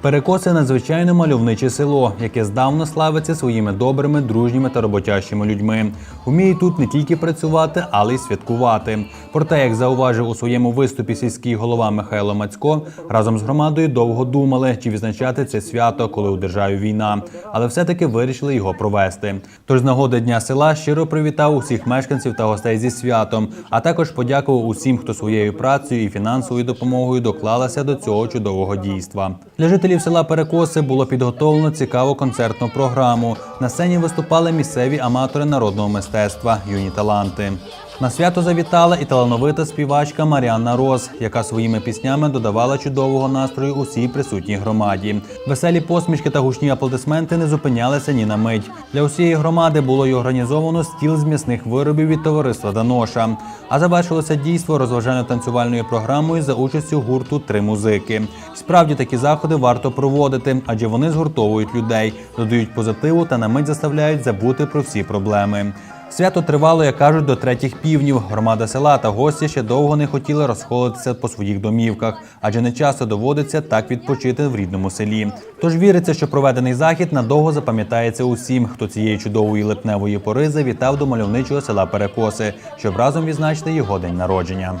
Перекоси надзвичайно мальовниче село, яке здавна славиться своїми добрими, дружніми та роботящими людьми. Уміє тут не тільки працювати, але й святкувати. Проте, як зауважив у своєму виступі сільський голова Михайло Мацько, разом з громадою довго думали, чи відзначати це свято, коли у державі війна, але все-таки вирішили його провести. Тож з нагоди дня села щиро привітав усіх мешканців та гостей зі святом, а також подякував усім, хто своєю працею і фінансовою допомогою доклалася до цього чудового дійства. Для жителів села Перекоси було підготовлено цікаву концертну програму. На сцені виступали місцеві аматори народного мистецтва, юні таланти. На свято завітала і талановита співачка Маріанна Роз, яка своїми піснями додавала чудового настрою усій присутній громаді. Веселі посмішки та гучні аплодисменти не зупинялися ні на мить. Для усієї громади було й організовано стіл з м'ясних виробів від товариства Даноша. А завершилося дійство розважально-танцювальною програмою за участю гурту Три музики. Справді такі заходи варто проводити, адже вони згуртовують людей, додають позитиву та на мить заставляють забути про всі проблеми. Свято тривало, як кажуть, до третіх півнів. Громада села та гості ще довго не хотіли розходитися по своїх домівках, адже не часто доводиться так відпочити в рідному селі. Тож віриться, що проведений захід надовго запам'ятається усім, хто цієї чудової липневої пори завітав до мальовничого села Перекоси, щоб разом відзначити його день народження.